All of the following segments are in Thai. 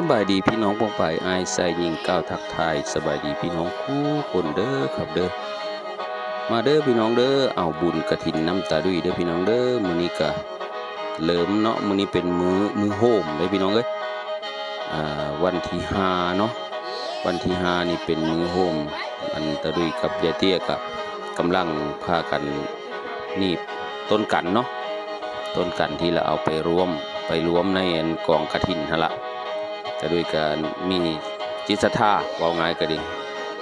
สบายดีพี่น้องปองไปไอายใส่ยิงก้าวทักทายสบายดีพี่น้องคู่คนเด้อครับเด้อมาเด้อพี่น้องเด้อเอาบุญกระถินน้ำตาดุยเด้อพี่น้องเด้อมื้อนี้ก็เริ่มเนาะมื้อนี้เป็นมื้อมื้อโฮมเด้อพี่น้องเอ้ยอ่าวันที่ห้าเนาะวันที่ห้านี่เป็นมื้อโฮมอันตาดุยกับยายเตี้ยก็กำลังพากันหนีบต้นกันเนาะต้นกันที่เราเอาไปรวมไปรวมในกองกระถินหั่นละ แต่ด้วยการมีจิตศรัทธาเว่าง่ายก็ดี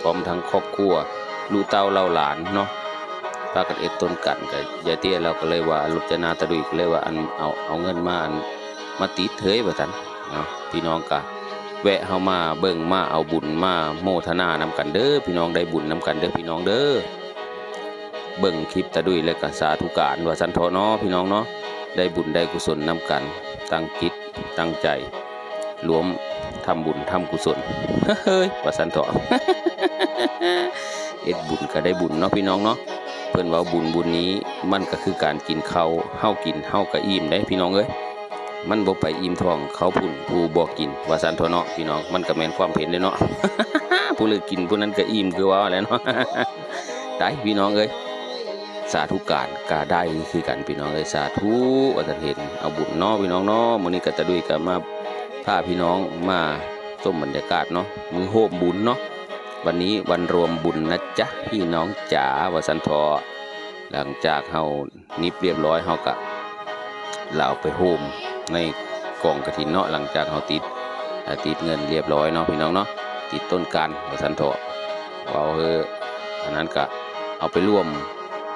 พร้อมทั้งครอบครัวลูกเต้าเล่าหลานเนาะพากันเอ็ดต้นกันกับยายเตี้ยเราก็เลยว่าลุจนาตะดุยก็เลยว่าอันเอาเอาเงินมาอันมาติดเถยว่าซั่นเนาะพี่น้องก็แวะเฮามาเบิ่งมาเอาบุญมาโมทนานำกันเด้อพี่น้องได้บุญนำกันเด้อพี่น้องเด้อเบิ่งคลิปตะดุยแล้วก็สาธุการว่าซั่นเถาะเนาะพี่น้องเนาะได้บุญได้กุศลนำกันตั้งจิตตั้งใจรวม ทำบุญทำกุศลเฮ้ยว่าสันเถาะเอ็ดบุญก็ได้บุญเนาะพี่น้องเนาะเพิ่นว่าบุญบุญนี้มันก็คือการกินเข้าวเฮากินเฮาก็อิ่มได้พี่น้องเอ้ยมันบ่ไปอิ่มท้องเขาพุ่นผู้บ่กินว่าสันเถาะเนาะพี่น้องมันก็แม่นความเห็นเลยเนาะผู้เลือกกินผู้นั้นก็อิ่มคือว่าแล้วเนาะได้พี่น้องเอ้ยสาธุการกาได้คือกันพี่น้องเอ้ยสาธุว่าจะเห็นเอาบุญเนาะพี่น้องเนาะมื้อนี้ก็ตะดุยก็มา พาพี่น้องมาชมบรรยากาศเนาะมือโฮมบุญเนาะวันนี้วันรวมบุญนะจ๊ะพี่น้องจ๋าวสันทอหลังจากเฮานิบเรียบร้อยเฮาก็เหล่าไปโฮมในกองกระถินเนาะหลังจากเฮาติดติดเงินเรียบร้อยเนาะพี่น้องเนาะติดต้นการวสันทอเอาเฮออันนั้นก็เอาไปร่วม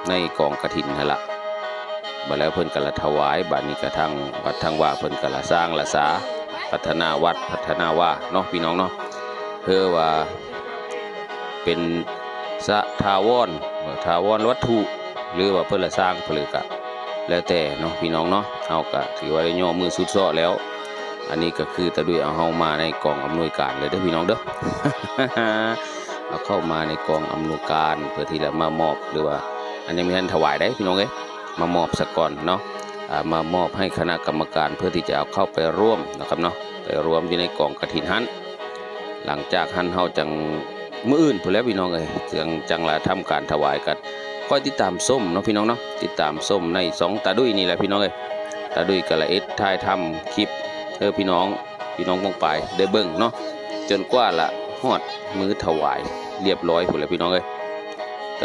ในกองกระถินนั่นละบัดแล้วเพิ่นก็ละถวายบัดนี้กระทั่งวัดทางว่าเพิ่นก็ละสร้างละสา พัฒนาวัดพัฒนาว่าเนาะพี่น้องเนาะเพื่อว่าเป็นสะทาวรทาวรวัตถุหรือว่าเพื่อสร้างเพื่อกะแล้วแต่เนาะพี่น้องเนาะเอากะถือว่าได้ย่อมือสุดซ้อแล้ว อันนี้ก็คือตะดุยเอาเฮามาในกองอำนวยการเลยเด้อพี่น้องเด้อเอาเข้ามาในกองอำนวยการเพื่อที่จะมามอบหรือว่า อันนี้มีท่านถวายได้พี่น้องเอ้ยมามอบสก่อนเนาะ มามอบให้คณะกรรมการเพื่อที่จะเอาเข้าไปร่วมนะครับเนาะไปรวมอยู่ในกองกระถินหันหลังจากหันเฮาจังมื้ออื่นผู้แล้วพี่น้องเอ้ยจังจังละทำการถวายกันคอยติดตามส้มเนาะพี่น้องเนาะติดตามส้มในสองตาดุยนี่แหละพี่น้องเอ้ยตาดุยกะละเอ็ดถ่ายทำคลิปเออพี่น้องพี่น้องมองไปได้เบิ่งเนาะจนกว่าละฮอดมื้อถวายเรียบร้อยผู้แล้วพี่น้องเอ้ย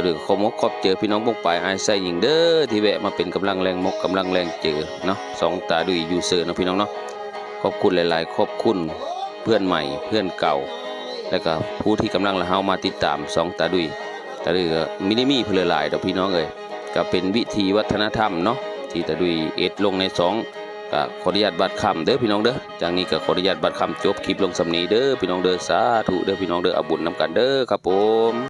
หรือขอมกขอบเจอพี่น้องบงไปไอายใส่ยิงเด้อที่แวะมาเป็นกำลังแรงมกกำลังแรงเจอเนาะสองตาดุยยูเซอร์เนาะพี่น้องเนาะขอบคุณหลาย ๆ ขอบคุณเพื่อนใหม่เพื่อนเก่า แล้วก็ผู้ที่กำลังละเฮามาติดตามสองตาดุยตาดุยมินิมีเพื่อหลายดอกพี่น้องเอ้ยก็เป็นวิธีวัฒนธรรมเนาะที่ตาดุยเอ็ดลงในสองก็ขออนุญาตบัตรคำเด้อพี่น้องเด้อจากนี้ก็ขออนุญาตบัตรคำจบคลิปลงสำนีเด้อพี่น้องเด้อสาธุเด้อพี่น้องเด้ออาบุญนำกันเด้อครับผม